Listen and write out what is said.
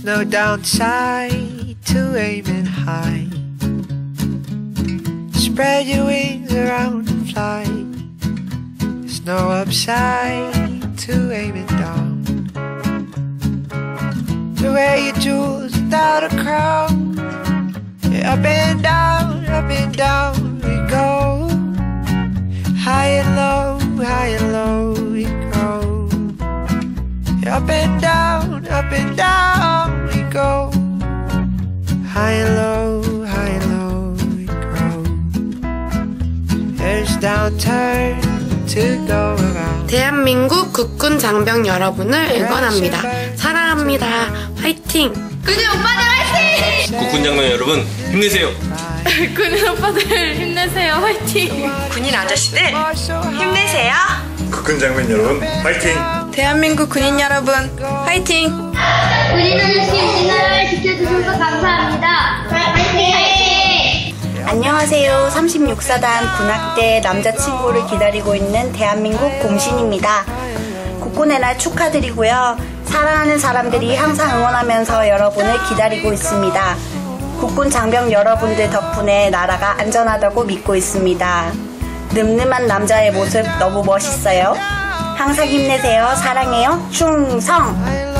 There's no downside to aiming high. Spread your wings around and fly. There's no upside to aiming down. To wear your jewels without a crown. Yeah, up and down, up and down we go. High and low, high and low we go. Up and down, up and down. High and low, high and low we go. There's downturn to go around. 대한민국 국군 장병 여러분을 응원합니다. 사랑합니다. 화이팅! 군인 오빠들 화이팅! 국군 장병 여러분 힘내세요. 군인 오빠들 힘내세요 화이팅! 군인 아저씨들 힘내세요. 국군 장병 여러분 파이팅! 대한민국 군인 여러분 화이팅! 우리 아저씨 우리나 안녕하세요. 36사단 군악대 남자친구를 기다리고 있는 대한민국 공신입니다. 국군의 날 축하드리고요. 사랑하는 사람들이 항상 응원하면서 여러분을 기다리고 있습니다. 국군 장병 여러분들 덕분에 나라가 안전하다고 믿고 있습니다. 늠름한 남자의 모습 너무 멋있어요. 항상 힘내세요. 사랑해요. 충성!